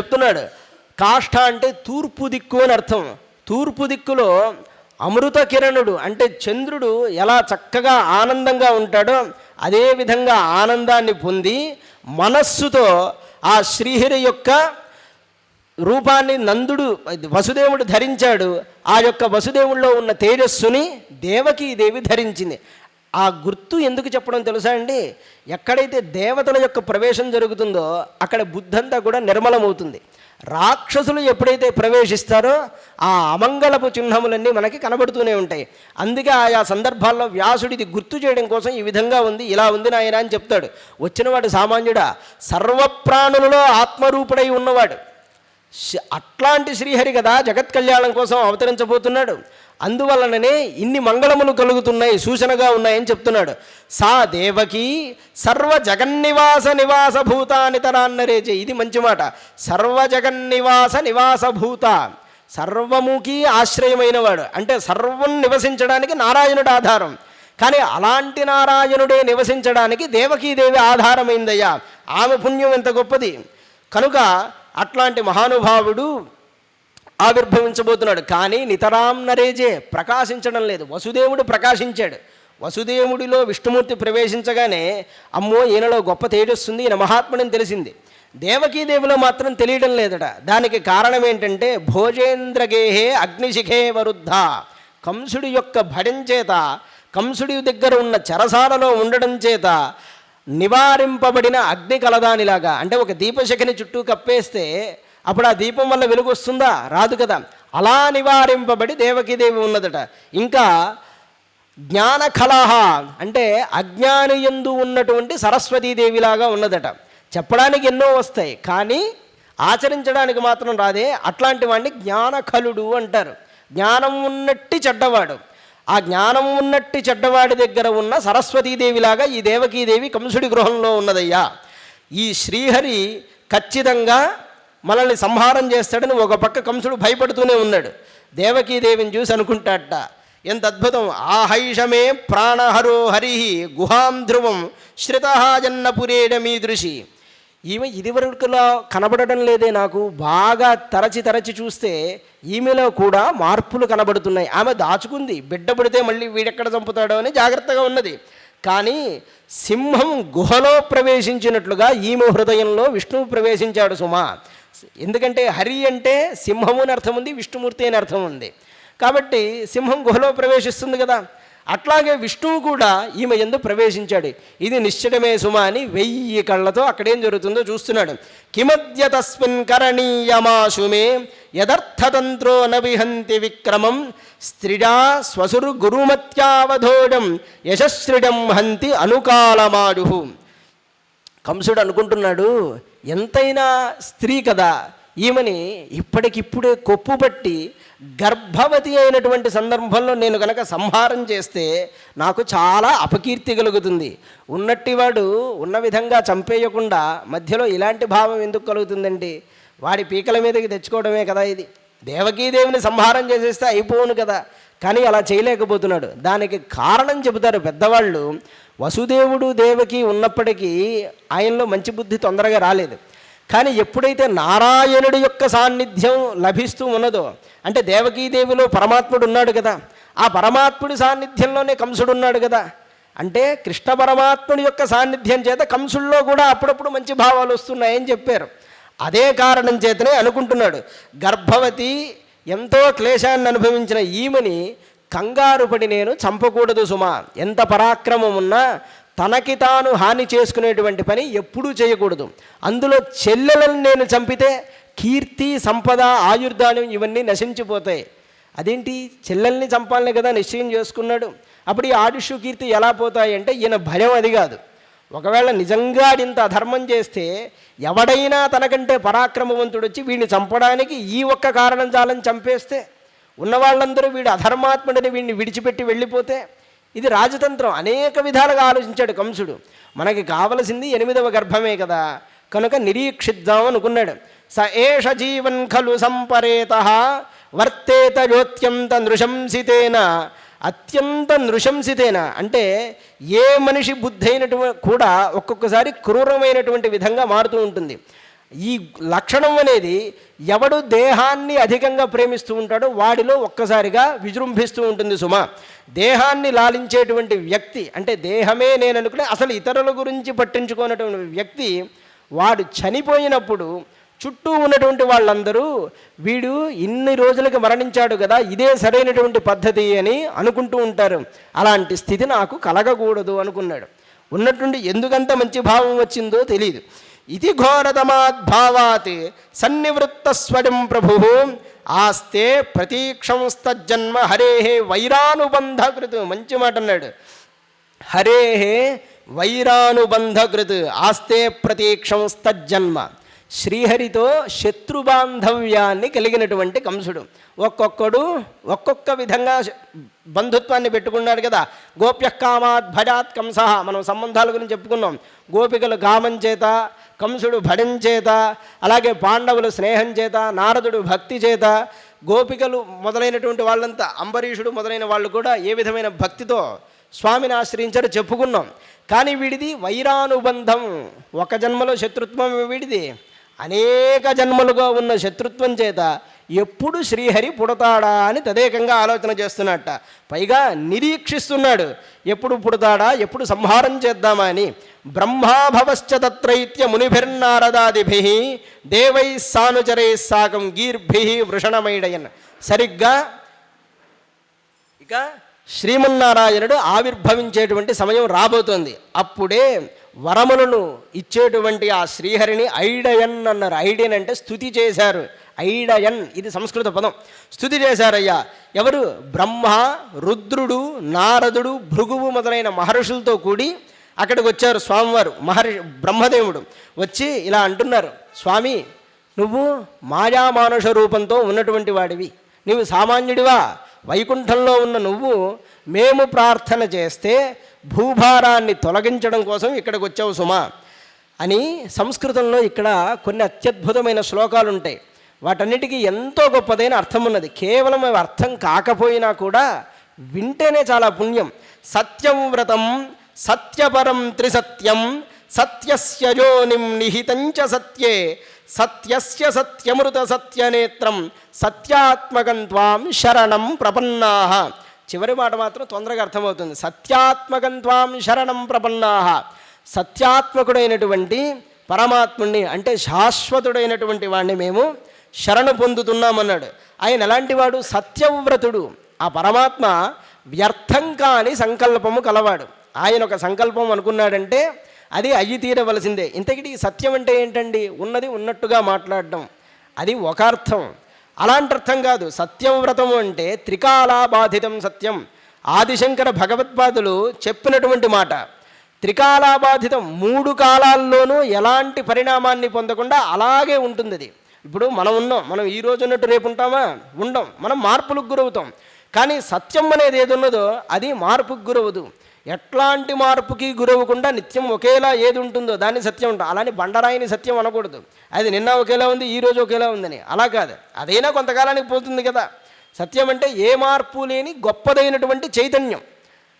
చెప్తున్నాడు. కాష్ట అంటే తూర్పు దిక్కు అని అర్థం. తూర్పు దిక్కులో అమృత కిరణుడు అంటే చంద్రుడు ఎలా చక్కగా ఆనందంగా ఉంటాడో అదే విధంగా ఆనందాన్ని పొంది మనస్సుతో ఆ శ్రీహరి యొక్క రూపాన్ని నందుడు వసుదేవుడు ధరించాడు. ఆ యొక్క వసుదేవుల్లో ఉన్న తేజస్సుని దేవకీదేవి ధరించింది. ఆ గుర్తు ఎందుకు చెప్పడం తెలుసా అండి? ఎక్కడైతే దేవతల యొక్క ప్రవేశం జరుగుతుందో అక్కడ బుద్ధంతా కూడా నిర్మలమవుతుంది. రాక్షసులు ఎప్పుడైతే ప్రవేశిస్తారో ఆ అమంగళపు చిహ్నములన్నీ మనకి కనబడుతూనే ఉంటాయి. అందుకే ఆయా సందర్భాల్లో వ్యాసుడిది గుర్తు చేయడం కోసం ఈ విధంగా ఉంది ఇలా ఉంది నాయన అని చెప్తాడు. వచ్చినవాడు సామాన్యుడా సర్వప్రాణులలో ఆత్మరూపుడై ఉన్నవాడు. అట్లాంటి శ్రీహరి కదా జగత్ కళ్యాణం కోసం అవతరించబోతున్నాడు. అందువలననే ఇన్ని మంగళములు కలుగుతున్నాయి సూచనగా ఉన్నాయని చెప్తున్నాడు. సా దేవకి సర్వ జగన్నివాస నివాస భూతానితరాన్నరేచే ఇది మంచి మాట. సర్వ జగన్నివాస నివాస భూత. సర్వముకి ఆశ్రయమైనవాడు. అంటే సర్వం నివసించడానికి నారాయణుడు ఆధారం. కానీ అలాంటి నారాయణుడే నివసించడానికి దేవకీదేవి ఆధారమైందయ్యా. ఆమె పుణ్యం ఎంత గొప్పది. కనుక అట్లాంటి మహానుభావుడు ఆవిర్భవించబోతున్నాడు. కానీ నితరాం నరేజే ప్రకాశించడం లేదు. వసుదేవుడు ప్రకాశించాడు. వసుదేవుడిలో విష్ణుమూర్తి ప్రవేశించగానే అమ్మో ఈయనలో గొప్ప తేజస్సుంది ఈయన మహాత్ముడని తెలిసింది. దేవకీదేవిలో మాత్రం తెలియడం లేదట. దానికి కారణం ఏంటంటే భోజేంద్రగేహే అగ్నిశిఖే వరుద్ధ. కంసుడి యొక్క భయం చేత కంసుడి దగ్గర ఉన్న చెరసాలలో ఉండడం చేత నివారింపబడిన అగ్ని కలదానిలాగా. అంటే ఒక దీపశిఖని చుట్టూ కప్పేస్తే అప్పుడు ఆ దీపం వల్ల వెలుగు వస్తుందా రాదు కదా. అలా నివారింపబడి దేవకీదేవి ఉన్నదట. ఇంకా జ్ఞాన కలహ అంటే అజ్ఞాని ఎందు ఉన్నటువంటి సరస్వతీదేవిలాగా ఉన్నదట. చెప్పడానికి ఎన్నో వస్తాయి. కానీ ఆచరించడానికి మాత్రం రాదే. అట్లాంటి వాడిని జ్ఞానకలుడు అంటారు. జ్ఞానం ఉన్నట్టి చెడ్డవాడు. ఆ జ్ఞానం ఉన్నట్టు చెడ్డవాడి దగ్గర ఉన్న సరస్వతీదేవిలాగా ఈ దేవకీదేవి కంసుడి గృహంలో ఉన్నదయ్యా. ఈ శ్రీహరి ఖచ్చితంగా మనల్ని సంహారం చేస్తాడని ఒక పక్క కంసుడు భయపడుతూనే ఉన్నాడు. దేవకీదేవిని చూసి అనుకుంటాడట ఎంత అద్భుతం! ఆహైషమే ప్రాణహరో హరి గుహాం ధ్రువం శ్రితహాజన్నపురేడమీదృశి ఈమె ఇదివరకులా కనబడడం లేదే నాకు. బాగా తరచి తరచి చూస్తే ఈమెలో కూడా మార్పులు కనబడుతున్నాయి. ఆమె దాచుకుంది. బిడ్డ పుడితే మళ్ళీ వీడెక్కడ చంపుతాడో అని జాగ్రత్తగా ఉన్నది. కానీ సింహం గుహలో ప్రవేశించినట్లుగా ఈమె హృదయంలో విష్ణువు ప్రవేశించాడు సుమా. ఎందుకంటే హరి అంటే సింహము అని అర్థం ఉంది విష్ణుమూర్తి అని అర్థం ఉంది. కాబట్టి సింహం గుహలో ప్రవేశిస్తుంది కదా. అట్లాగే విష్ణువు కూడా ఈమె ఎందు ప్రవేశించాడు. ఇది నిశ్చయమే సుమ అని వెయ్యి కళ్ళతో అక్కడేం జరుగుతుందో చూస్తున్నాడు. కిమద్య తస్మిన్ కరణీయమాశుమే యదర్థతంత్రో నవిహంతి విక్రమం స్త్రిడా స్వసురు గురుమత్యావధోడం యశశ్రిడం హంతి అనుకాలమాడు కంసుడు అనుకుంటున్నాడు ఎంతైనా స్త్రీ కదా ఈమెని ఇప్పటికిప్పుడే కొప్పుబట్టి గర్భవతి అయినటువంటి సందర్భంలో నేను కనుక సంహారం చేస్తే నాకు చాలా అపకీర్తి కలుగుతుంది. ఉన్నట్టివాడు ఉన్న విధంగా చంపేయకుండా మధ్యలో ఇలాంటి భావం ఎందుకు కలుగుతుందండి? వాడి పీకల మీదకి తెచ్చుకోవడమే కదా ఇది. దేవకీదేవిని సంహారం చేసేస్తే అయిపోవును కదా. కానీ అలా చేయలేకపోతున్నాడు. దానికి కారణం చెబుతారు పెద్దవాళ్ళు. వసుదేవుడు దేవకి ఉన్నప్పటికీ ఆయనలో మంచి బుద్ధి తొందరగా రాలేదు. కానీ ఎప్పుడైతే నారాయణుడి యొక్క సాన్నిధ్యం లభిస్తూ ఉన్నదో అంటే దేవకీదేవిలో పరమాత్ముడు ఉన్నాడు కదా ఆ పరమాత్ముడి సాన్నిధ్యంలోనే కంసుడు ఉన్నాడు కదా అంటే కృష్ణ పరమాత్ముడి యొక్క సాన్నిధ్యం చేత కంసుల్లో కూడా అప్పుడప్పుడు మంచి భావాలు వస్తున్నాయని చెప్పారు. అదే కారణం చేతనే అనుకుంటున్నాడు. గర్భవతి ఎంతో క్లేశాన్ని అనుభవించిన ఈమెని కంగారు పడి నేను చంపకూడదు సుమా ఎంత పరాక్రమం ఉన్నా తనకి తాను హాని చేసుకునేటువంటి పని ఎప్పుడూ చేయకూడదు. అందులో చెల్లెలను నేను చంపితే కీర్తి సంపద ఆయుర్దానం ఇవన్నీ నశించిపోతాయి. అదేంటి? చెల్లెల్ని చంపాలని కదా నిశ్చయం చేసుకున్నాడు. అప్పుడు ఈ ఆయుష్ కీర్తి ఎలా పోతాయి అంటే ఈయన భయం అది కాదు. ఒకవేళ నిజంగా ఇంత అధర్మం చేస్తే ఎవడైనా తనకంటే పరాక్రమవంతుడు వచ్చి వీడిని చంపడానికి ఈ ఒక్క కారణం చాలని చంపేస్తే ఉన్న వాళ్ళందరూ వీడు అధర్మాత్ముడని వీడిని విడిచిపెట్టి వెళ్ళిపోతే ఇది రాజతంత్రం. అనేక విధాలుగా ఆలోచించాడు కంసుడు. మనకి కావలసింది ఎనిమిదవ గర్భమే కదా. కనుక నిరీక్షిద్దాం అనుకున్నాడు. స ఏష జీవన్ ఖలు సంపరేత వర్తేత యోత్యంత నృశంసితేన అత్యంత నృశంసితేన. అంటే ఏ మనిషి బుద్ధి అయినటువంటి కూడా ఒక్కొక్కసారి క్రూరమైనటువంటి విధంగా మారుతూ ఉంటుంది. ఈ లక్షణం అనేది ఎవడు దేహాన్ని అధికంగా ప్రేమిస్తూ ఉంటాడో వాడిలో ఒక్కసారిగా విజృంభిస్తూ ఉంటుంది సుమ. దేహాన్ని లాలించేటువంటి వ్యక్తి అంటే దేహమే నేను అనుకునే అసలు ఇతరుల గురించి పట్టించుకున్నటువంటి వ్యక్తి వాడు చనిపోయినప్పుడు చుట్టూ ఉన్నటువంటి వాళ్ళందరూ వీడు ఇన్ని రోజులకి మరణించాడు కదా ఇదే సరైనటువంటి పద్ధతి అని అనుకుంటూ ఉంటారు. అలాంటి స్థితి నాకు కలగకూడదు అనుకున్నాడు. ఉన్నటువంటి ఎందుకంత మంచి భావం వచ్చిందో తెలియదు ఇది ఘోరతమాద్భావాత్ సన్నివృత్తస్వయం ప్రభు. ఆస్తే ప్రతీక్షంస్తజ్జన్మ హరే వైరానుబంధకృత్. మంచి మాట అన్నాడు హరే వైరానుబంధకృత్. ఆస్తే ప్రతీక్షంస్తజ్జన్మ. శ్రీహరితో శత్రుబాంధవ్యాన్ని కలిగినటువంటి కంసుడు. ఒక్కొక్కడు ఒక్కొక్క విధంగా బంధుత్వాన్ని పెట్టుకున్నాడు కదా. గోప్యకామాత్ భజాత్ కంస. మనం సంబంధాల గురించి చెప్పుకున్నాం. గోపికలు కామం చేత కంసుడు భడం చేత అలాగే పాండవులు స్నేహం చేత నారదుడు భక్తి చేత గోపికలు మొదలైనటువంటి వాళ్ళంతా అంబరీషుడు మొదలైన వాళ్ళు కూడా ఏ విధమైన భక్తితో స్వామిని ఆశ్రయించారో చెప్పుకున్నాం. కానీ వీడిది వైరానుబంధం. ఒక జన్మలో శత్రుత్వం వీడిది. అనేక జన్మలుగా ఉన్న శత్రుత్వం చేత ఎప్పుడు శ్రీహరి పుడతాడా అని తదేకంగా ఆలోచన చేస్తున్నట్ట. పైగా నిరీక్షిస్తున్నాడు. ఎప్పుడు పుడతాడా ఎప్పుడు సంహారం చేద్దామా అని. బ్రహ్మాభవశ్చ తత్రైత్య మునిభిర్నారదాదిభి దేవై సానుచరై సాకం గీర్భి వృషణమైడయన్. సరిగ్గా ఇక శ్రీమన్నారాయణుడు ఆవిర్భవించేటువంటి సమయం రాబోతోంది. అప్పుడే వరములను ఇచ్చేటువంటి ఆ శ్రీహరిని ఐడయన్ అన్నారు. ఐడయన్ అంటే స్థుతి చేశారు. ఐడయన్ ఇది సంస్కృత పదం. స్థుతి చేశారయ్యా. ఎవరు? బ్రహ్మ రుద్రుడు నారదుడు భృగువు మొదలైన మహర్షులతో కూడి అక్కడికి వచ్చారు స్వామివారు మహర్షి బ్రహ్మదేవుడు. వచ్చి ఇలా అంటున్నారు స్వామి నువ్వు మాయామానుష రూపంతో ఉన్నటువంటి వాడివి. నీవు సామాన్యుడివా? వైకుంఠంలో ఉన్న నువ్వు మేము ప్రార్థన చేస్తే భూభారాన్ని తొలగించడం కోసం ఇక్కడికి వచ్చావు సుమా. అని సంస్కృతంలో ఇక్కడ కొన్ని అత్యద్భుతమైన శ్లోకాలు ఉంటాయి వాటన్నిటికీ ఎంతో గొప్పదైన అర్థం ఉన్నది కేవలం అవి అర్థం కాకపోయినా కూడా వింటేనే చాలా పుణ్యం. సత్యం వ్రతం సత్యపరం త్రిసత్యం సత్యస్య యోనిం నిహితంచ సత్యే సత్యస్య సత్యమృత సత్యనేత్రం సత్యాత్మకం త్వాం శరణం ప్రపన్నాహ చివరి మాట మాత్రం తొందరగా అర్థమవుతుంది. సత్యాత్మకం త్వాం శరణం ప్రపన్నాహ సత్యాత్మకుడైనటువంటి పరమాత్ముణ్ణి అంటే శాశ్వతుడైనటువంటి వాడిని మేము శరణు పొందుతున్నామన్నాడు. ఆయన ఎలాంటివాడు సత్యవ్రతుడు. ఆ పరమాత్మ వ్యర్థం కాని సంకల్పము కలవాడు. ఆయన ఒక సంకల్పం అనుకున్నాడంటే అది అయ్యి తీరవలసిందే. ఇంతకిటి సత్యం అంటే ఏంటండి? ఉన్నది ఉన్నట్టుగా మాట్లాడడం. అది ఒక అర్థం. అలాంటి అర్థం కాదు. సత్యం వ్రతం అంటే త్రికాలాబాధితం సత్యం. ఆదిశంకర భగవత్పాదులు చెప్పినటువంటి మాట. త్రికాలాబాధితం మూడు కాలాల్లోనూ ఎలాంటి పరిణామాన్ని పొందకుండా అలాగే ఉంటుంది అది ఇప్పుడు మనం ఉన్నాం. మనం ఈ రోజు ఉన్నట్టు రేపు ఉంటామా? ఉండం. మనం మార్పులకు గురవుతాం. కానీ సత్యం అనేది ఏది ఉన్నదో అది మార్పుకు గురవదు. ఎట్లాంటి మార్పుకి గురవకుండా నిత్యం ఒకేలా ఏది ఉంటుందో దాన్ని సత్యం ఉంటాం అలానే బండరాయిని సత్యం అనకూడదు. అది నిన్న ఒకేలా ఉంది ఈ రోజు ఒకేలా ఉందని. అలా కాదు. అదైనా కొంతకాలానికి పోతుంది కదా. సత్యం అంటే ఏ మార్పు లేని గొప్పదైనటువంటి చైతన్యం.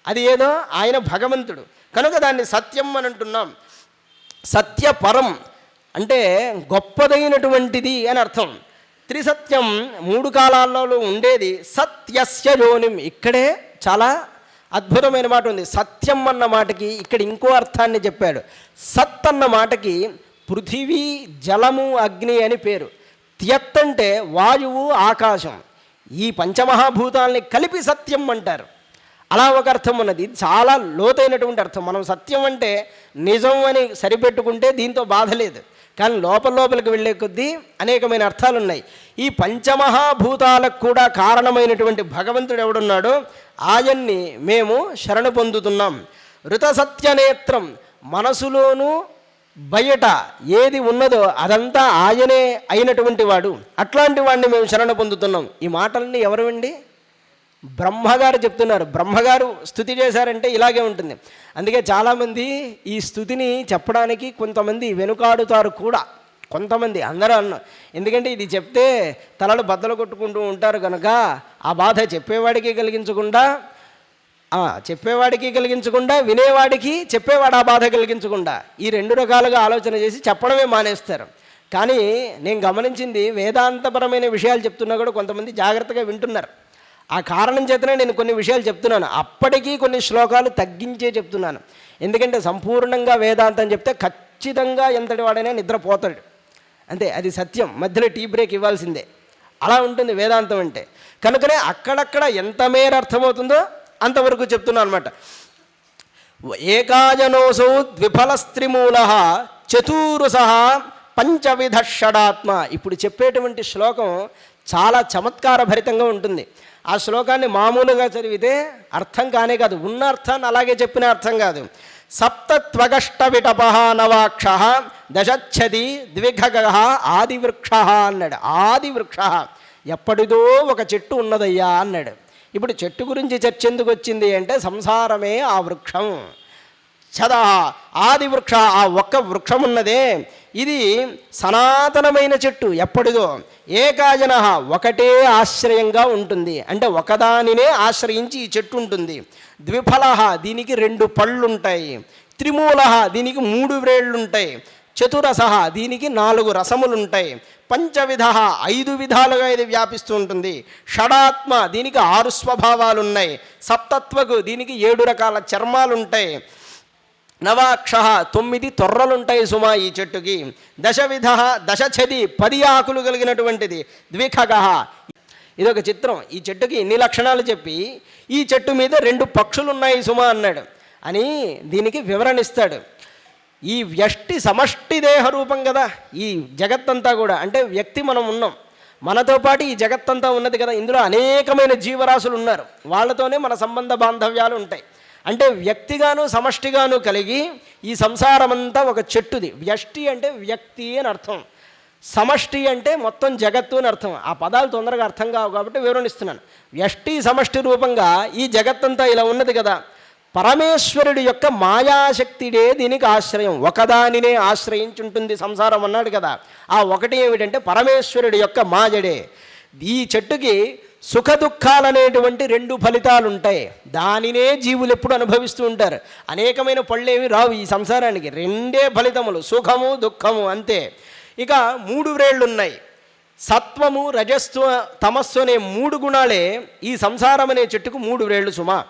అది ఏదో ఆయన భగవంతుడు. కనుక దాన్ని సత్యం అని అంటున్నాం. సత్యపరం అంటే గొప్పదైనటువంటిది అని అర్థం. త్రిసత్యం మూడు కాలాలలో ఉండేది. సత్యస్య యోనిం ఇక్కడే చాలా అద్భుతమైన మాట ఉంది. సత్యం అన్న మాటకి ఇక్కడ ఇంకో అర్థాన్ని చెప్పాడు. సత్ అన్న మాటకి పృథివీ జలము అగ్ని అని పేరు. త్యత్ అంటే వాయువు ఆకాశం. ఈ పంచమహాభూతాల్ని కలిపి సత్యం అంటారు. అలా ఒక అర్థం ఉన్నది. చాలా లోతైనటువంటి అర్థం. మనం సత్యం అంటే నిజం అని సరిపెట్టుకుంటే దీంతో బాధ లేదు. కానీ లోపల లోపలికి వెళ్ళే కొద్దీ అనేకమైన అర్థాలు ఉన్నాయి ఈ పంచమహాభూతాలకు కూడా కారణమైనటువంటి భగవంతుడు ఎవడున్నాడో ఆయన్ని మేము శరణు పొందుతున్నాం. ఋతసత్యనేత్రం మనసులోనూ బయట ఏది ఉన్నదో అదంతా ఆయనే అయినటువంటి వాడు. అట్లాంటి వాడిని మేము శరణ పొందుతున్నాం. ఈ మాటల్ని ఎవరు బ్రహ్మగారు చెప్తున్నారు. బ్రహ్మగారు స్థుతి చేశారంటే ఇలాగే ఉంటుంది. అందుకే చాలామంది ఈ స్థుతిని చెప్పడానికి కొంతమంది వెనుకాడుతారు కూడా. కొంతమంది అందరూ అన్న ఎందుకంటే ఇది చెప్తే తలలు బద్దలు కొట్టుకుంటూ ఉంటారు కనుక ఆ బాధ చెప్పేవాడికి కలిగించకుండా చెప్పేవాడికి కలిగించకుండా వినేవాడికి చెప్పేవాడు ఆ బాధ కలిగించకుండా ఈ రెండు రకాలుగా ఆలోచన చేసి చెప్పడమే మానేస్తారు. కానీ నేను గమనించింది వేదాంతపరమైన విషయాలు చెప్తున్నా కూడా కొంతమంది జాగ్రత్తగా వింటున్నారు. ఆ కారణం చేతనే నేను కొన్ని విషయాలు చెప్తున్నాను. అప్పటికీ కొన్ని శ్లోకాలు తగ్గించే చెప్తున్నాను. ఎందుకంటే సంపూర్ణంగా వేదాంతం చెప్తే ఖచ్చితంగా ఎంతటి వాడైనా నిద్రపోతాడు. అంతే అది సత్యం. మధ్యలో టీ బ్రేక్ ఇవ్వాల్సిందే. అలా ఉంటుంది వేదాంతం అంటే. కనుకనే అక్కడక్కడ ఎంత మేర అర్థమవుతుందో అంతవరకు చెప్తున్నాను అనమాట ఏకాజనోసౌ ద్విఫల స్త్రిమూల చతురుస పంచవిధ షడాత్మ. ఇప్పుడు చెప్పేటువంటి శ్లోకం చాలా చమత్కార భరితంగా ఉంటుంది. ఆ శ్లోకాన్ని మామూలుగా చదివితే అర్థం కానే కాదు. ఉన్న అర్థాన్ని అలాగే చెప్పిన అర్థం కాదు. సప్తత్వగష్ట విటపహ నవాక్ష దశచ్చది ద్విఘగ ఆదివృక్ష అన్నాడు. ఆదివృక్ష ఎప్పటిదో ఒక చెట్టు ఉన్నదయ్యా అన్నాడు. ఇప్పుడు చెట్టు గురించి చర్చ ఎందుకు వచ్చింది అంటే సంసారమే ఆ వృక్షం. చదా ఆది వృక్ష ఆ ఒక్క వృక్షం ఉన్నదే. ఇది సనాతనమైన చెట్టు ఎప్పటిదో ఏకాజన ఒకటే ఆశ్రయంగా ఉంటుంది. అంటే ఒకదానినే ఆశ్రయించి ఈ చెట్టు ఉంటుంది. ద్విఫల దీనికి రెండు పళ్ళుంటాయి. త్రిమూల దీనికి మూడు వ్రేళ్ళుంటాయి చతురస దీనికి నాలుగు రసములుంటాయి. పంచవిధ ఐదు విధాలుగా ఇది వ్యాపిస్తూ ఉంటుంది. షడాత్మ దీనికి ఆరు స్వభావాలున్నాయి. సప్తత్వకు దీనికి ఏడు రకాల చర్మాలుంటాయి. నవాక్ష తొమ్మిది తొర్రలుంటాయి సుమా ఈ చెట్టుకి. దశవిధ దశఛది పది ఆకులు కలిగినటువంటిది. ద్విఖగ. ఇది ఒక చిత్రం. ఈ చెట్టుకి ఇన్ని లక్షణాలు చెప్పి ఈ చెట్టు మీద రెండు పక్షులు ఉన్నాయి సుమా అన్నాడు. అని దీనికి వివరణ ఇస్తాడు. ఈ వ్యష్టి సమష్టి దేహ రూపం కదా ఈ జగత్తంతా కూడా. అంటే వ్యక్తి మనం ఉన్నాం. మనతో పాటు ఈ జగత్తంతా ఉన్నది కదా. ఇందులో అనేకమైన జీవరాశులు ఉన్నారు. వాళ్ళతోనే మన సంబంధ బాంధవ్యాలు ఉంటాయి. అంటే వ్యక్తిగాను సమష్టిగాను కలిగి ఈ సంసారమంతా ఒక చెట్టుది. వ్యష్టి అంటే వ్యక్తి అని అర్థం. సమష్టి అంటే మొత్తం జగత్తు అని అర్థం. ఆ పదాలు తొందరగా అర్థం కావు కాబట్టి వివరణిస్తున్నాను వ్యష్టి సమష్టి రూపంగా ఈ జగత్తంతా ఇలా ఉన్నది కదా. పరమేశ్వరుడి యొక్క మాయాశక్తిడే దీనికి ఆశ్రయం. ఒకదానినే ఆశ్రయించుంటుంది సంసారం అన్నాడు కదా. ఆ ఒకటి ఏమిటంటే పరమేశ్వరుడి యొక్క మాయడే. ఈ చెట్టుకి సుఖ దుఃఖాలనేటువంటి రెండు ఫలితాలు ఉంటాయి దానినే జీవులు ఎప్పుడు అనుభవిస్తూ ఉంటారు. అనేకమైన పళ్ళేవి రావు ఈ సంసారానికి. రెండే ఫలితములు సుఖము దుఃఖము అంతే. ఇక మూడు వ్రేళ్ళు ఉన్నాయి సత్వము రజస్సు తమస్సు అనే మూడు గుణాలే ఈ సంసారం అనే చెట్టుకు మూడు వ్రేళ్ళు సుమ.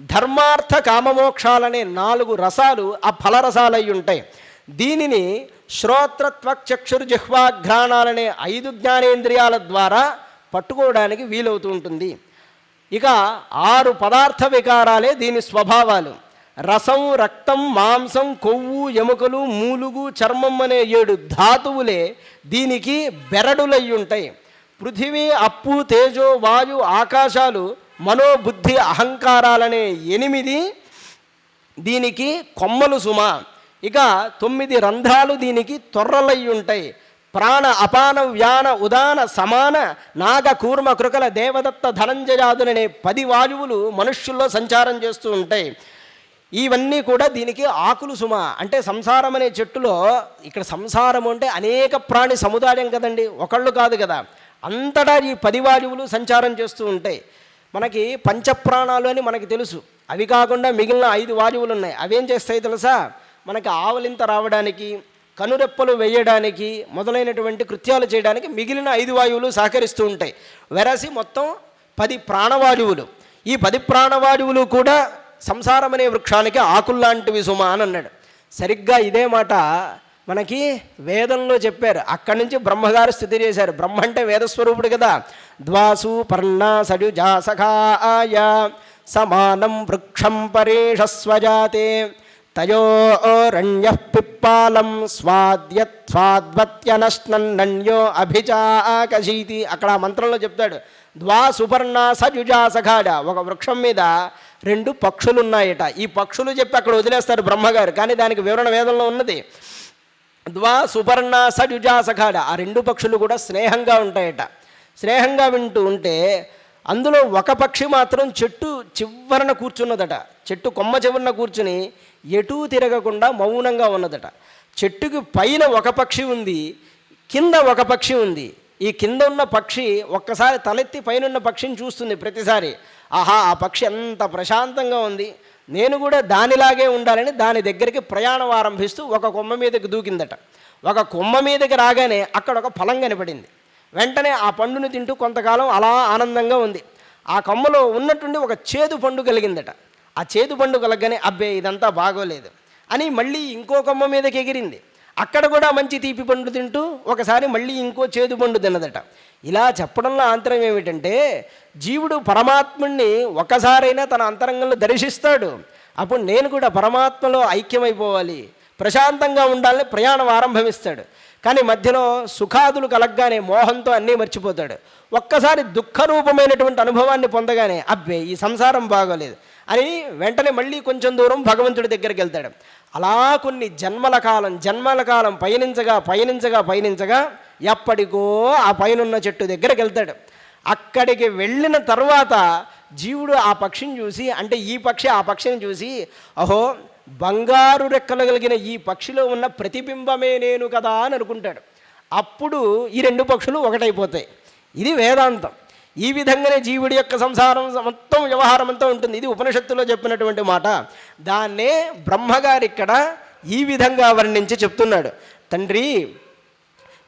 ధర్మార్థ కామమోక్షాలనే నాలుగు రసాలు ఆ ఫలరసాలై ఉంటాయి దీనిని శ్రోత్రత్వ త్వక్చక్షుర్ జిహ్వాఘ్రాణాలనే ఐదు జ్ఞానేంద్రియాల ద్వారా పట్టుకోవడానికి వీలవుతూ ఉంటుంది. ఇక ఆరు పదార్థ వికారాలే దీని స్వభావాలు. రసం రక్తం మాంసం కొవ్వు ఎముకలు మూలుగు చర్మం అనే ఏడు ధాతువులే దీనికి బెరడులై ఉంటాయి పృథివీ అప్పు తేజో వాయు ఆకాశాలు మనోబుద్ధి అహంకారాలనే ఎనిమిది దీనికి కొమ్మలు సుమ. ఇక తొమ్మిది రంధ్రాలు దీనికి తొర్రలై ఉంటాయి ప్రాణ అపాన వ్యాన ఉదాన సమాన నాగ కూర్మ కృకల దేవదత్త ధనంజయాదులనే పది వాయువులు మనుష్యుల్లో సంచారం చేస్తూ ఉంటాయి. ఇవన్నీ కూడా దీనికి ఆకులు సుమ. అంటే సంసారం అనే చెట్టులో ఇక్కడ సంసారం అంటే అనేక ప్రాణి సముదాయం కదండి. ఒకళ్ళు కాదు కదా. అంతటా ఈ పది వాయువులు సంచారం చేస్తూ ఉంటాయి. మనకి పంచప్రాణాలు అని మనకి తెలుసు. అవి కాకుండా మిగిలిన ఐదు వాయువులు ఉన్నాయి. అవేం చేస్తాయి తెలుసా? మనకి ఆవలింత రావడానికి కనురెప్పలు వేయడానికి మొదలైనటువంటి కృత్యాలు చేయడానికి మిగిలిన ఐదు వాయువులు సహకరిస్తూ ఉంటాయి. వెరసి మొత్తం పది ప్రాణవాయువులు. ఈ పది ప్రాణవాయువులు కూడా సంసారం అనే వృక్షానికి ఆకుల్లాంటివి సుమ అని అన్నాడు. సరిగ్గా ఇదే మాట మనకి వేదంలో చెప్పారు. అక్కడి నుంచి బ్రహ్మగారు స్థితి చేశారు. బ్రహ్మ అంటే వేదస్వరూపుడు కదా. ద్వాసు పర్ణ సజుజాసఖాయ సమానం వృక్షం పరేషస్వజాతే తయోరణ్య పిప్పాలం స్వాద్యత్వాద్వత్యనశ్నన్నన్యో అభిజాకశీతి. అక్కడ మంత్రంలో చెప్తాడు ద్వా సుపర్ణ సజుజా సఖాడ ఒక వృక్షం మీద రెండు పక్షులు ఉన్నాయట ఈ పక్షులు చెప్పి అక్కడ వదిలేస్తారు బ్రహ్మగారు కానీ దానికి వివరణ వేదంలో ఉన్నది. ద్వా సుపర్ణ సజుజా సఖాడ ఆ రెండు పక్షులు కూడా స్నేహంగా ఉంటాయట. స్నేహంగా వింటూ ఉంటే అందులో ఒక పక్షి మాత్రం చెట్టు చివరన కూర్చున్నదట. చెట్టు కొమ్మ చివరన కూర్చుని ఎటూ తిరగకుండా మౌనంగా ఉన్నదట. చెట్టుకి పైన ఒక పక్షి ఉంది కింద ఒక పక్షి ఉంది. ఈ కింద ఉన్న పక్షి ఒక్కసారి తలెత్తి పైన ఉన్న పక్షిని చూస్తుంది ప్రతిసారి. ఆహా ఆ పక్షి ఎంత ప్రశాంతంగా ఉంది. నేను కూడా దానిలాగే ఉండాలని దాని దగ్గరికి ప్రయాణం ఆరంభిస్తూ ఒక కొమ్మ మీదకి దూకిందట. ఒక కొమ్మ మీదకి రాగానే అక్కడ ఒక ఫలం కనపడింది. వెంటనే ఆ పండుని తింటూ కొంతకాలం అలా ఆనందంగా ఉంది. ఆ కొమ్మలో ఉన్నట్టుండి ఒక చేదు పండు కలిగిందట. ఆ చేదు పండు కలగగానే అబ్బే ఇదంతా బాగోలేదు అని మళ్ళీ ఇంకో కొమ్మ మీదకి ఎగిరింది. అక్కడ కూడా మంచి తీపి పండు తింటూ ఒకసారి మళ్ళీ ఇంకో చేదు పండు తిన్నదట. ఇలా చెప్పడంలో ఆంతరం ఏమిటంటే జీవుడు పరమాత్ముణ్ణి ఒకసారైనా తన అంతరంగంలో దర్శిస్తాడు. అప్పుడు నేను కూడా పరమాత్మలో ఐక్యమైపోవాలి. ప్రశాంతంగా ఉండాలని ప్రయాణం ఆరంభమిస్తాడు. కానీ మధ్యలో సుఖాదులు కలగగానే మోహంతో అన్నీ మర్చిపోతాడు. ఒక్కసారి దుఃఖరూపమైనటువంటి అనుభవాన్ని పొందగానే అబ్బే ఈ సంసారం బాగోలేదు. అని వెంటనే మళ్ళీ కొంచెం దూరం భగవంతుడి దగ్గరికి వెళ్తాడు. అలా కొన్ని జన్మల కాలం జన్మల కాలం పయనించగా పయనించగా పయనించగా ఎప్పటికో ఆ పైనున్న చెట్టు దగ్గరికి వెళ్తాడు. అక్కడికి వెళ్ళిన తర్వాత జీవుడు ఆ పక్షిని చూసి అంటే ఈ పక్షి ఆ పక్షిని చూసి అహో బంగారు రెక్కలు కలిగిన ఈ పక్షిలో ఉన్న ప్రతిబింబమే నేను కదా అని అనుకుంటాడు. అప్పుడు ఈ రెండు పక్షులు ఒకటైపోతాయి. ఇది వేదాంతం. ఈ విధంగానే జీవుడి యొక్క సంసారం మొత్తం వ్యవహారం అంతా ఉంటుంది. ఇది ఉపనిషత్తులో చెప్పినటువంటి మాట. దాన్నే బ్రహ్మగారు ఇక్కడ ఈ విధంగా వర్ణించి చెప్తున్నాడు. తండ్రి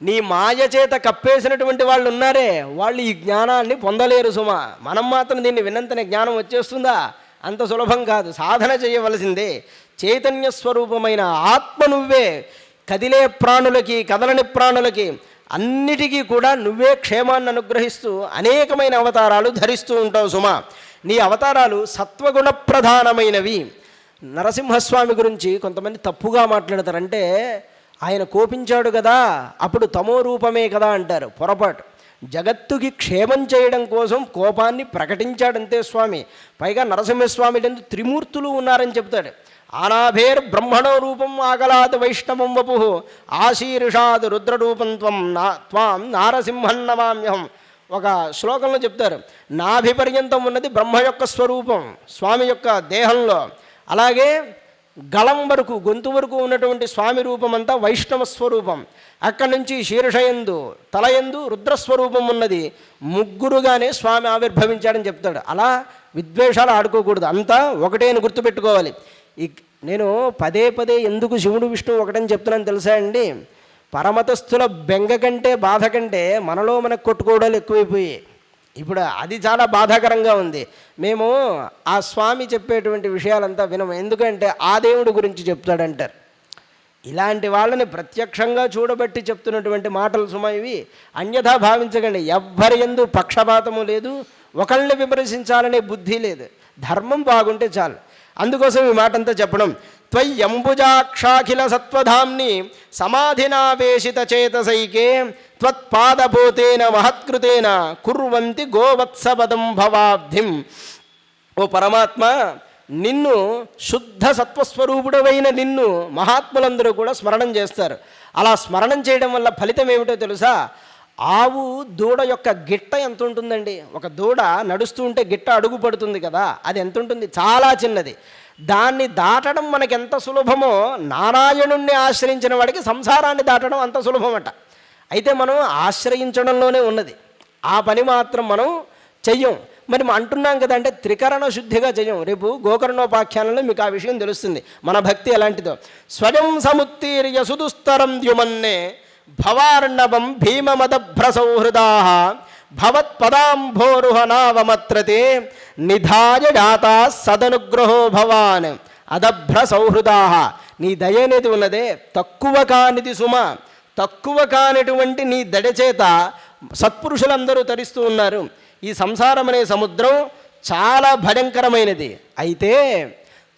నీ మాయ చేత కప్పేసినటువంటి వాళ్ళు ఉన్నారే వాళ్ళు ఈ జ్ఞానాన్ని పొందలేరు సుమ. మనం మాత్రం దీన్ని విన్నంతనే జ్ఞానం వచ్చేస్తుందా? అంత సులభం కాదు. సాధన చేయవలసిందే. చైతన్య స్వరూపమైన ఆత్మ నువ్వే. కదిలే ప్రాణులకి కదలని ప్రాణులకి అన్నిటికీ కూడా నువ్వే క్షేమాన్ని అనుగ్రహిస్తూ అనేకమైన అవతారాలు ధరిస్తూ ఉంటావు సుమా. నీ అవతారాలు సత్వగుణ ప్రధానమైనవి. నరసింహస్వామి గురించి కొంతమంది తప్పుగా మాట్లాడతారంటే ఆయన కోపించాడు కదా అప్పుడు తమో రూపమే కదా అంటారు పొరపాటు. జగత్తుకి క్షేమం చేయడం కోసం కోపాన్ని ప్రకటించాడంతే స్వామి. పైగా నరసింహస్వామి ఎందుకు త్రిమూర్తులు ఉన్నారని చెప్తాడు. ఆనాభేర్ బ్రహ్మణో రూపం ఆగలాదు వైష్ణవం వపు. ఆశీర్షాద్ రుద్రరూపం త్వం నా త్వాం నారసింహన్నమామ్యహం. ఒక శ్లోకంలో చెప్తారు నాభి పర్యంతం ఉన్నది బ్రహ్మ యొక్క స్వరూపం స్వామి యొక్క దేహంలో. అలాగే గళం వరకు గొంతు వరకు ఉన్నటువంటి స్వామి రూపం అంతా వైష్ణవ స్వరూపం. అక్కడి నుంచి శీర్షయందు తలయందు రుద్రస్వరూపం ఉన్నది. ముగ్గురుగానే స్వామి ఆవిర్భవించాడని చెప్తాడు. అలా విద్వేషాలు ఆడుకోకూడదు. అంతా ఒకటే అని గుర్తుపెట్టుకోవాలి. ఈ నేను పదే పదే ఎందుకు శివుడు విష్ణువు ఒకటని చెప్తున్నాను తెలుసా అండి? పరమతస్థుల బెంగ కంటే బాధ కంటే మనలో మనకు కొట్టుకోవడాలు ఎక్కువైపోయాయి. ఇప్పుడు అది చాలా బాధాకరంగా ఉంది. మేము ఆ స్వామి చెప్పేటువంటి విషయాలంతా వినము. ఎందుకంటే ఆ దేవుడి గురించి చెప్తాడంటారు. ఇలాంటి వాళ్ళని ప్రత్యక్షంగా చూడబట్టి చెప్తున్నటువంటి మాటలు సుమా ఇవి. అన్యథా భావించకండి. ఎవ్వరి ఎందు పక్షపాతము లేదు. ఒకళ్ళని విమర్శించాలనే బుద్ధి లేదు. ధర్మం బాగుంటే చాలు. అందుకోసం ఈ మాట అంతా చెప్పడం. త్వయ్యంబుజాక్షాఖిల సత్వధామ్ని సమాధినావేశిత చేతసైకే త్వత్పాదభూతేన మహత్కృతేన కుర్వంతి గోవత్సపదం భవాబ్ధిం. ఓ పరమాత్మ నిన్ను శుద్ధ సత్వస్వరూపుడవైన నిన్ను మహాత్ములందరూ కూడా స్మరణం చేస్తారు. అలా స్మరణం చేయడం వల్ల ఫలితం ఏమిటో తెలుసా? ఆవు దూడ యొక్క గిట్ట ఎంత ఉంటుందండి? ఒక దూడ నడుస్తూ ఉంటే గిట్ట అడుగు పడుతుంది కదా అది ఎంత ఉంటుంది? చాలా చిన్నది. దాన్ని దాటడం మనకి ఎంత సులభమో నారాయణుణ్ణి ఆశ్రయించిన వాడికి సంసారాన్ని దాటడం అంత సులభమట. అయితే మనం ఆశ్రయించడంలోనే ఉన్నది. ఆ పని మాత్రం మనం చెయ్యం. మరి మనం అంటున్నాం కదా అంటే త్రికరణ శుద్ధిగా చెయ్యం. రేపు గోకర్ణోపాఖ్యానంలో మీకు ఆ విషయం తెలుస్తుంది. మన భక్తి ఎలాంటిదో. స్వయం సముత్తీర్య సుదుస్తరం ద్యుమన్నే భవార్ణవం భీమమదభ్రసౌహృదా భవత్పదాంభోరుహనావమత్రతే నిధాయ జాతా సదనుగ్రహో భవాన్ అదభ్ర సౌహృదా నీ దయ అనేది ఉన్నదే. తక్కువ కానిది సుమ తక్కువ కానిటువంటి నీ దడచేత సత్పురుషులందరూ తరిస్తూ ఉన్నారు. ఈ సంసారం అనే సముద్రం చాలా భయంకరమైనది. అయితే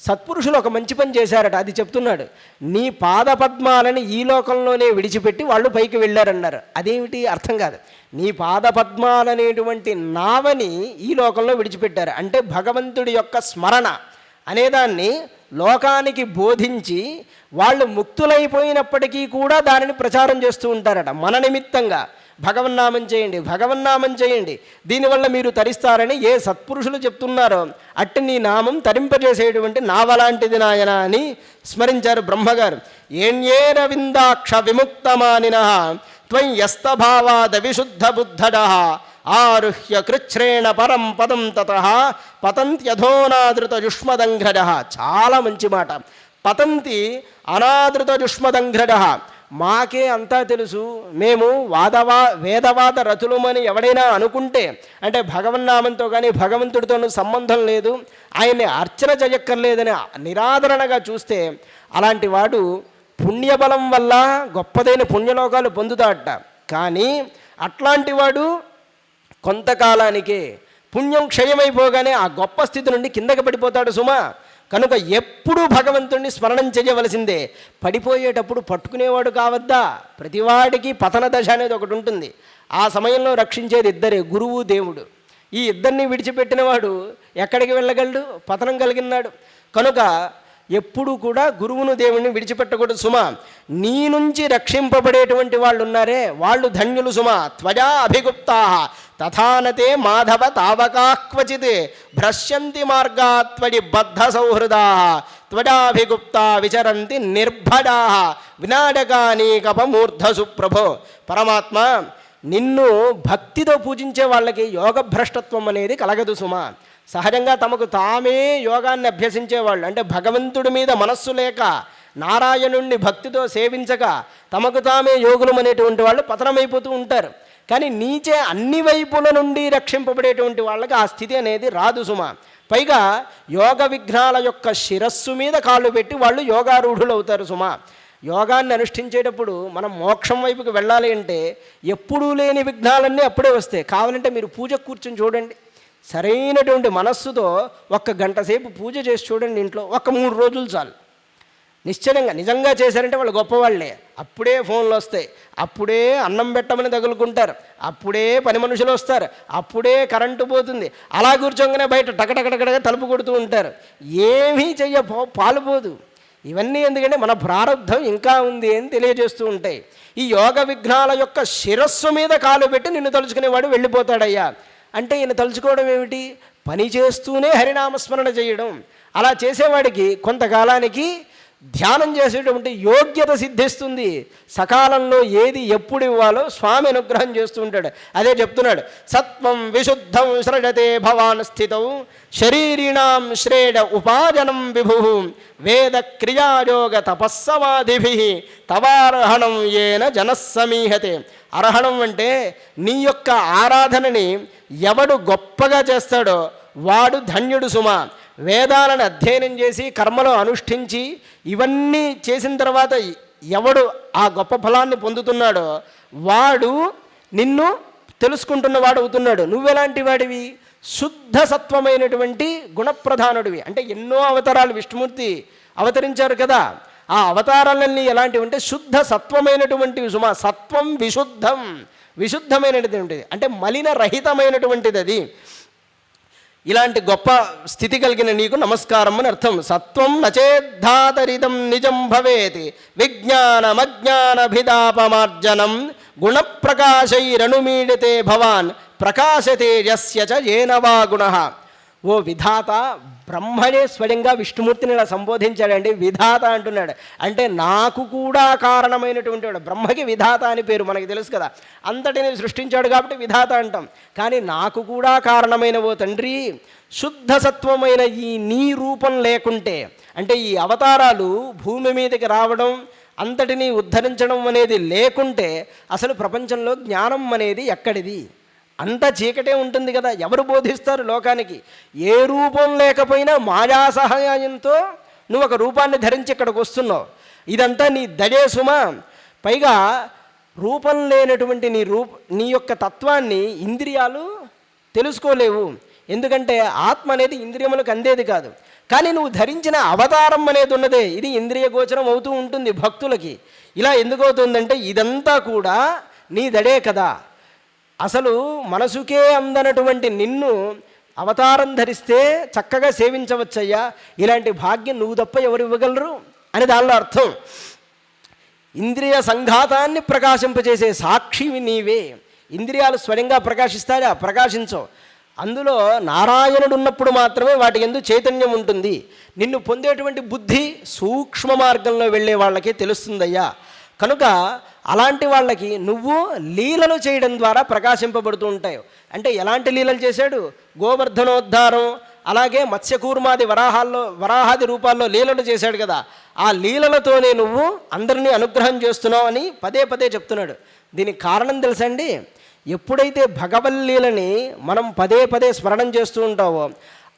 సత్పురుషులు ఒక మంచి పని చేశారట అది చెప్తున్నాడు. నీ పాదపద్మాలని ఈ లోకంలోనే విడిచిపెట్టి వాళ్ళు పైకి వెళ్ళారన్నారు. అదేమిటి అర్థం కాదు. నీ పాదపద్మాలనేటువంటి నావని ఈ లోకంలో విడిచిపెట్టారు. అంటే భగవంతుడి యొక్క స్మరణ అనేదాన్ని లోకానికి బోధించి వాళ్ళు ముక్తులైపోయినప్పటికీ కూడా దానిని ప్రచారం చేస్తూ ఉంటారట. మన నిమిత్తంగా భగవన్నామం చేయండి భగవన్నామం చేయండి. దీనివల్ల మీరు తరిస్తారని ఏ సత్పురుషులు చెప్తున్నారో? అట్టి నీ నామం తరింపజేసేటువంటి నావలాంటిది నాయన అని స్మరించారు బ్రహ్మగారు. ఏణ్యేన విందాక్ష విముక్తమానిన? త్వం యస్తభావాద విశుద్ధ బుద్ధడ ఆరుహ్య కృచ్ఛ్రేణ పరం పదం తత. పతంత్యధోనాదృత యుష్మదంఘ్రడ చాలా మంచి మాట. పతంతి అనాదృత యుష్మదంఘ్రడ మాకే అంతా తెలుసు. మేము వాదవా వేదవాద రతులమని ఎవడైనా అనుకుంటే అంటే భగవన్నామంతో కానీ భగవంతుడితోనూ సంబంధం లేదు ఆయన్ని అర్చన చేయక్కర్లేదని నిరాదరణగా చూస్తే అలాంటి వాడు పుణ్యబలం వల్ల గొప్పదైన పుణ్యలోకాలు పొందుతాడట. కానీ అట్లాంటి వాడు కొంతకాలానికే పుణ్యం క్షయమైపోగానే ఆ గొప్ప స్థితి నుండి కిందకి పడిపోతాడు సుమా. కనుక ఎప్పుడూ భగవంతుణ్ణి స్మరణం చేయవలసిందే. పడిపోయేటప్పుడు పట్టుకునేవాడు కావద్దా? ప్రతివాడికి పతన దశ అనేది ఒకటి ఉంటుంది. ఆ సమయంలో రక్షించేది ఇద్దరే గురువు దేవుడు. ఈ ఇద్దరిని విడిచిపెట్టినవాడు ఎక్కడికి వెళ్ళగలడు? పతనం కలిగినాడు కనుక ఎప్పుడు కూడా గురువును దేవుణ్ణి విడిచిపెట్టకూడదు సుమ. నీ నుంచి రక్షింపబడేటువంటి వాళ్ళు ఉన్నారే వాళ్ళు ధన్యులు సుమ. త్వజా అభిగుప్తా. తథానతే మాధవ తావకాక్వచిత్. భ్రశ్యంతి మార్గాత్వడి బద్ధ సౌహృదా త్వజాభిగుప్తా విచరంతి నిర్భడా. వినాటకానీకపమూర్ధసు ప్రభో పరమాత్మ నిన్ను భక్తితో పూజించే వాళ్ళకి యోగ భ్రష్టత్వం అనేది కలగదు సుమా. సహజంగా తమకు తామే యోగాన్ని అభ్యసించేవాళ్ళు. అంటే భగవంతుడి మీద మనస్సు లేక నారాయణుణ్ణి భక్తితో సేవించక తమకు తామే యోగులం అనేటువంటి వాళ్ళు పతనమైపోతూ ఉంటారు. కానీ నీచే అన్ని వైపుల నుండి రక్షింపబడేటువంటి వాళ్ళకి ఆ స్థితి అనేది రాదు సుమ. పైగా యోగ విఘ్నాల యొక్క శిరస్సు మీద కాళ్ళు పెట్టి వాళ్ళు యోగారూఢులు అవుతారు సుమ. యోగాన్ని అనుష్ఠించేటప్పుడు మనం మోక్షం వైపుకి వెళ్ళాలి అంటే ఎప్పుడూ లేని విఘ్నాలన్నీ అప్పుడే వస్తాయి. కావాలంటే మీరు పూజ కూర్చొని చూడండి. సరైనటువంటి మనస్సుతో ఒక్క గంట సేపు పూజ చేసి చూడండి ఇంట్లో ఒక మూడు రోజులు చాలు. నిశ్చయంగా నిజంగా చేశారంటే వాళ్ళు గొప్పవాళ్ళే. అప్పుడే ఫోన్లు వస్తాయి. అప్పుడే అన్నం పెట్టమని తగులుకుంటారు. అప్పుడే పని మనుషులు వస్తారు. అప్పుడే కరెంటు పోతుంది. అలా కూర్చోగానే బయట టకటకటకటగా తలుపు కొడుతూ ఉంటారు. ఏమీ చెయ్య పాలుపోదు ఇవన్నీ ఎందుకంటే మన ప్రారంధం ఇంకా ఉంది అని తెలియజేస్తూ ఉంటాయి. ఈ యోగ విఘ్నాల యొక్క శిరస్సు మీద కాలు పెట్టి నిన్ను తలుచుకునేవాడు వెళ్ళిపోతాడయ్యా. అంటే ఈయన తలుచుకోవడం ఏమిటి? పని చేస్తూనే హరినామస్మరణ చేయడం. అలా చేసేవాడికి కొంతకాలానికి ధ్యానం చేసేటువంటి యోగ్యత సిద్ధిస్తుంది. సకాలంలో ఏది ఎప్పుడు ఇవ్వాలో స్వామి అనుగ్రహం చేస్తూ ఉంటాడు. అదే చెప్తున్నాడు. సత్వం విశుద్ధం సృజతే భవాన్ స్థితం. శరీరీణాం శ్రేణ ఉపాజనం విభు. వేద క్రియాయోగ తపస్సమాధిభి తవార్హణం ఏన జనస్సమీహతే. అర్హణం అంటే నీ యొక్క ఆరాధనని ఎవడు గొప్పగా చేస్తాడో వాడు ధన్యుడు సుమ. వేదాలను అధ్యయనం చేసి కర్మలో అనుష్ఠించి ఇవన్నీ చేసిన తర్వాత ఎవడు ఆ గొప్ప ఫలాన్ని పొందుతున్నాడో వాడు నిన్ను తెలుసుకుంటున్నవాడు అవుతున్నాడు. నువ్వెలాంటి వాడివి? శుద్ధ సత్వమైనటువంటి గుణప్రధానుడివి. అంటే ఎన్నో అవతారాలు విష్ణుమూర్తి అవతరించారు కదా. ఆ అవతారాలన్నీ ఎలాంటివి అంటే శుద్ధ సత్వమైనటువంటివి సుమా. సత్వం విశుద్ధం. విశుద్ధమైనటువంటిది. అంటే మలిన రహితమైనటువంటిది అది. ఇలాంటి గొప్ప స్థితి కలిగిన నీకు నమస్కారం అని అర్థం. సత్వం నచేద్ధాతరిదం నిజం భవేతి. విజ్ఞానమజ్ఞానభిదాపమార్జనం. గుణప్రకాశైరణుమీడితే భవాన్. ప్రకాశతే యస్య చ ఏనవా గుణ. ఓ విధాత బ్రహ్మనే స్వయంగా విష్ణుమూర్తిని ఇలా సంబోధించాడండి విధాత అంటున్నాడు. అంటే నాకు కూడా కారణమైనటువంటి వాడు బ్రహ్మకి విధాత అని పేరు మనకి తెలుసు కదా. అంతటిని సృష్టించాడు కాబట్టి విధాత అంటాం. కానీ నాకు కూడా కారణమైన ఓ తండ్రి శుద్ధ సత్వమైన ఈ నీ రూపం లేకుంటే అంటే ఈ అవతారాలు భూమి మీదకి రావడం అంతటినీ ఉద్ధరించడం అనేది లేకుంటే అసలు ప్రపంచంలో జ్ఞానం అనేది ఎక్కడిది? అంత చీకటే ఉంటుంది కదా ఎవరు బోధిస్తారు లోకానికి? ఏ రూపం లేకపోయినా మాయా సహాయంతో నువ్వు ఒక రూపాన్ని ధరించి ఇక్కడికి వస్తున్నావు. ఇదంతా నీ దడే సుమా. పైగా రూపం లేనటువంటి నీ రూప నీ యొక్క తత్వాన్ని ఇంద్రియాలు తెలుసుకోలేవు. ఎందుకంటే ఆత్మ అనేది ఇంద్రియములకు అందేది కాదు. కానీ నువ్వు ధరించిన అవతారం అనేది ఉన్నదే. ఇది ఇంద్రియ గోచరం అవుతూ ఉంటుంది భక్తులకి. ఇలా ఎందుకు అవుతుందంటే ఇదంతా కూడా నీ దడే కదా. అసలు మనసుకే అందనటువంటి నిన్ను అవతారం ధరిస్తే చక్కగా సేవించవచ్చయ్యా. ఇలాంటి భాగ్యం నువ్వు తప్ప ఎవరు ఇవ్వగలరు? అని దానిలో అర్థం. ఇంద్రియ సంఘాతాన్ని ప్రకాశింపజేసే సాక్షివి నీవే. ఇంద్రియాలు స్వయంగా ప్రకాశిస్తాయా? ప్రకాశించవు అందులో నారాయణుడు ఉన్నప్పుడు మాత్రమే వాటి ఎందు చైతన్యం ఉంటుంది. నిన్ను పొందేటువంటి బుద్ధి సూక్ష్మ మార్గంలో వెళ్ళే వాళ్ళకే తెలుస్తుందయ్యా. కనుక అలాంటి వాళ్ళకి నువ్వు లీలలు చేయడం ద్వారా ప్రకాశింపబడుతూ ఉంటాయి. అంటే ఎలాంటి లీలలు చేశాడు? గోవర్ధనోద్ధారం అలాగే మత్స్యకూర్మాది వరాహాల్లో వరాహాది రూపాల్లో లీలలు చేశాడు కదా. ఆ లీలలతోనే నువ్వు అందరినీ అనుగ్రహం చేస్తున్నావు అని పదే పదే చెప్తున్నాడు. దీనికి కారణం తెలుసండి? ఎప్పుడైతే భగవల్లీలని మనం పదే పదే స్మరణం చేస్తూ ఉంటావో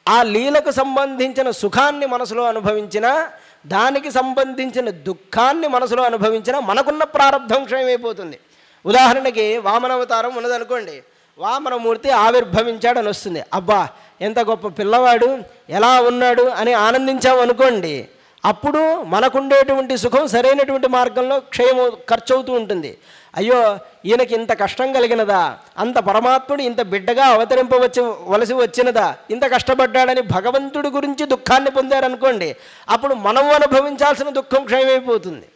ఆ లీలకు సంబంధించిన సుఖాన్ని మనసులో అనుభవించినా దానికి సంబంధించిన దుఃఖాన్ని మనసులో అనుభవించినా మనకున్న ప్రారంభం క్షయమైపోతుంది. ఉదాహరణకి వామనావతారం ఉన్నదనుకోండి వామనమూర్తి ఆవిర్భవించాడని వస్తుంది. అబ్బా ఎంత గొప్ప పిల్లవాడు ఎలా ఉన్నాడు అని ఆనందించాం అనుకోండి అప్పుడు మనకుండేటువంటి సుఖం సరైనటువంటి మార్గంలో క్షయము ఖర్చు అవుతూ ఉంటుంది. అయ్యో ఈయనకి ఇంత కష్టం కలిగినదా? అంత పరమాత్ముడు ఇంత బిడ్డగా అవతరింపవచ్చు వలసి వచ్చినదా? ఇంత కష్టపడ్డాడని భగవంతుడి గురించి దుఃఖాన్ని పొందారనుకోండి అప్పుడు మనం అనుభవించాల్సిన దుఃఖం క్షయమైపోతుంది.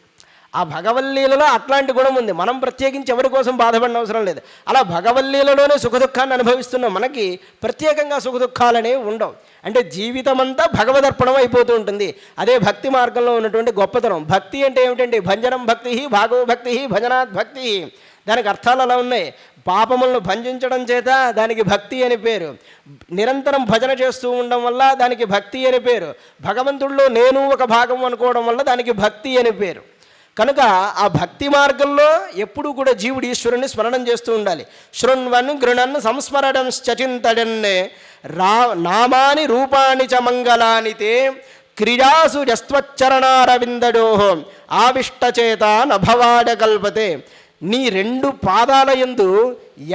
ఆ భగవల్లీలలో అట్లాంటి గుణం ఉంది. మనం ప్రత్యేకించి ఎవరి కోసం బాధపడిన అవసరం లేదు. అలా భగవల్లీలలోనే సుఖదుఖాన్ని అనుభవిస్తున్న. మనకి ప్రత్యేకంగా సుఖదుఖాలనేవి ఉండవు. అంటే జీవితం అంతా భగవదర్పణం అయిపోతూ ఉంటుంది. అదే భక్తి మార్గంలో ఉన్నటువంటి గొప్పతనం. భక్తి అంటే ఏమిటండి భంజనం భక్తి భాగవ భక్తి భజనాత్ భక్తి. దానికి అర్థాలు అలా ఉన్నాయి. పాపములను భంజించడం చేత దానికి భక్తి అని పేరు. నిరంతరం భజన చేస్తూ ఉండడం వల్ల దానికి భక్తి అని పేరు. భగవంతుడిలో నేను ఒక భాగం అనుకోవడం వల్ల దానికి భక్తి అని పేరు. కనుక ఆ భక్తి మార్గంలో ఎప్పుడూ కూడా జీవుడు ఈశ్వరుని స్మరణం చేస్తూ ఉండాలి. శృణ్వన్ గృణన్ సంస్మరణం చచింతడన్నే రా నామాని రూపాణి చ మంగళానితే క్రియాసు జస్త్వచ్చరణారవిందడో ఆవిష్టచేత నభవాడ కల్పతే. నీ రెండు పాదాల ఎందు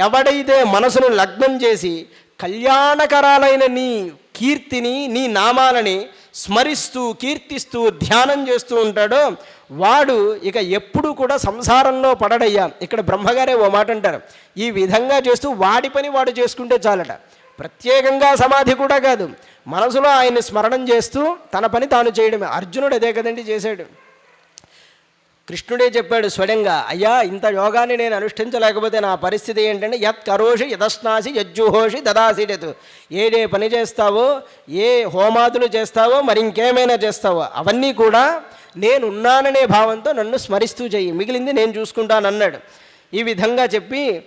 ఎవడైతే మనసును లగ్నం చేసి కళ్యాణకరాలైన నీ కీర్తిని నీ నామాలని స్మరిస్తూ కీర్తిస్తూ ధ్యానం చేస్తూ ఉంటాడో వాడు ఇక ఎప్పుడు కూడా సంసారంలో పడడయ్యా. ఇక్కడ బ్రహ్మగారే ఓ మాట అంటారు. ఈ విధంగా చేస్తూ వాడి పని వాడు చేసుకుంటే చాలట. ప్రత్యేకంగా సమాధి కూడా కాదు. మనసులో ఆయన్ని స్మరణం చేస్తూ తన పని తాను చేయడమే. అర్జునుడు అదే కదండి చేశాడు. కృష్ణుడే చెప్పాడు స్వయంగా అయ్యా ఇంత యోగాన్ని నేను అనుష్ఠించలేకపోతే నా పరిస్థితి ఏంటంటే యత్ కరోషి యదస్నాసి యజ్జుహోషి దదాసిడతు ఏదే పని చేస్తావో ఏ హోమాదులు చేస్తావో మరి ఇంకేమైనా చేస్తావో అవన్నీ కూడా నేనున్నాననే భావంతో నన్ను స్మరిస్తూ చెయ్యి. మిగిలింది నేను చూసుకుంటానన్నాడు. ఈ విధంగా చెప్పి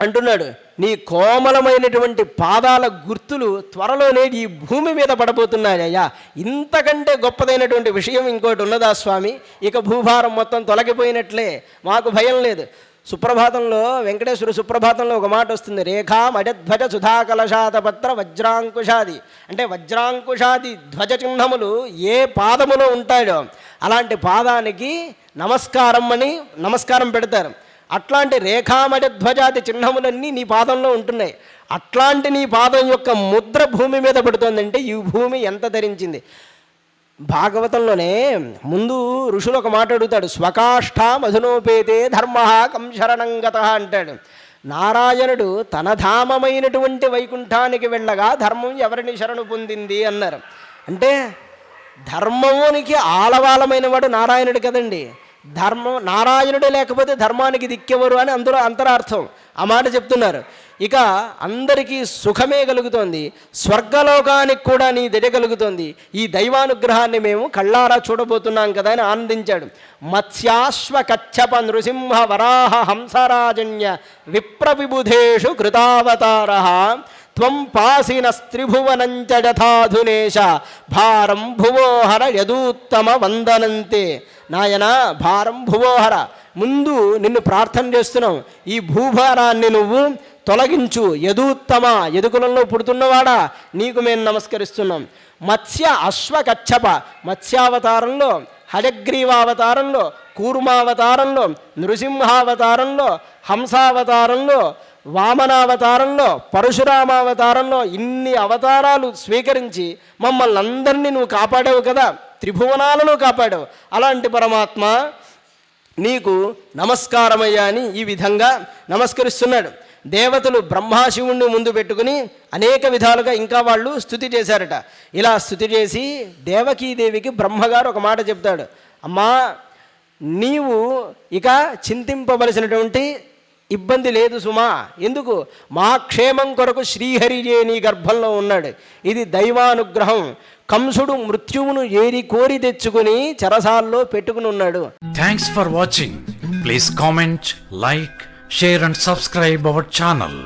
అంటున్నాడు నీ కోమలమైనటువంటి పాదాల గుర్తులు త్వరలోనే ఈ భూమి మీద పడబోతున్నాయి అయ్యా. ఇంతకంటే గొప్పదైనటువంటి విషయం ఇంకోటి ఉన్నదా స్వామి? ఇక భూభారం మొత్తం తొలగిపోయినట్లే. మాకు భయం లేదు. సుప్రభాతంలో వెంకటేశ్వర సుప్రభాతంలో ఒక మాట వస్తుంది. రేఖా మడధ్వజ సుధాకలశాతపత్ర వజ్రాంకుశాది. అంటే వజ్రాంకుశాది ధ్వజ చిహ్నములు ఏ పాదములో ఉంటాయో అలాంటి పాదానికి నమస్కారం అని నమస్కారం పెడతారు. అట్లాంటి రేఖామడ ధ్వజాది చిహ్నములన్నీ నీ పాదంలో ఉంటున్నాయి. అట్లాంటి నీ పాదం యొక్క ముద్ర భూమి మీద పడుతోందంటే ఈ భూమి ఎంత ధరించింది? భాగవతంలోనే ముందు ఋషులు ఒక మాట అడుగుతాడు స్వకాష్ఠ మధునోపేతే ధర్మ కంశరణంగత అంటాడు. నారాయణుడు తన ధామమైనటువంటి వైకుంఠానికి వెళ్ళగా ధర్మం ఎవరిని శరణు పొందింది? అన్నారు. అంటే ధర్మమునికి ఆలవాలమైన వాడు నారాయణుడు కదండి. ధర్మం నారాయణుడే లేకపోతే ధర్మానికి దిక్కెవరు అని అందరూ అంతరార్థం. ఆ మాట చెప్తున్నారు. ఇక అందరికీ సుఖమే కలుగుతోంది. స్వర్గలోకానికి కూడా నీ దయ కలుగుతోంది. ఈ దైవానుగ్రహాన్ని మేము కళ్ళారా చూడబోతున్నాం కదా అని ఆనందించాడు. మత్స్యాశ్వ కచ్చప నృసింహ వరాహ హంసరాజన్య విప్రవిబుధేషు కృతావతార. త్వం పాసిన స్త్రిభువనంచ భారం భువోహర యదూత్తమ వందనంతే. నాయనా భారం భువోహర. ముందు నిన్ను ప్రార్థన చేస్తున్నాం. ఈ భూభారాన్ని నువ్వు తొలగించు. యదూత్తమ యదుకులంలో పుడుతున్నవాడా? నీకు మేము నమస్కరిస్తున్నాం. మత్స్య అశ్వకచ్చప మత్స్యావతారంలో హయగ్రీవావతారంలో కూర్మావతారంలో నృసింహావతారంలో హంసావతారంలో వామనావతారంలో పరశురామావతారంలో ఇన్ని అవతారాలు స్వీకరించి మమ్మల్ని అందరినీ నువ్వు కాపాడావు కదా. త్రిభువనాలను కాపాడావు. అలాంటి పరమాత్మ నీకు నమస్కారమయ్యా అని ఈ విధంగా నమస్కరిస్తున్నాడు. దేవతలు బ్రహ్మాశివుణ్ణి ముందు పెట్టుకుని అనేక విధాలుగా ఇంకా వాళ్ళు స్థుతి చేశారట. ఇలా స్థుతి చేసి దేవకీదేవికి బ్రహ్మగారు ఒక మాట చెప్తాడు. అమ్మా నీవు ఇక చింతింపవలసినటువంటి ఇబ్బంది లేదు సుమా. ఎందుకు? మా క్షేమం కొరకు శ్రీహరియే నీ గర్భంలో ఉన్నాడు. ఇది దైవానుగ్రహం. కంసుడు మృత్యువును ఏరి కోరి తెచ్చుకుని చెరసాల్లో పెట్టుకుని ఉన్నాడు. Thanks for watching please comment like share and subscribe our channel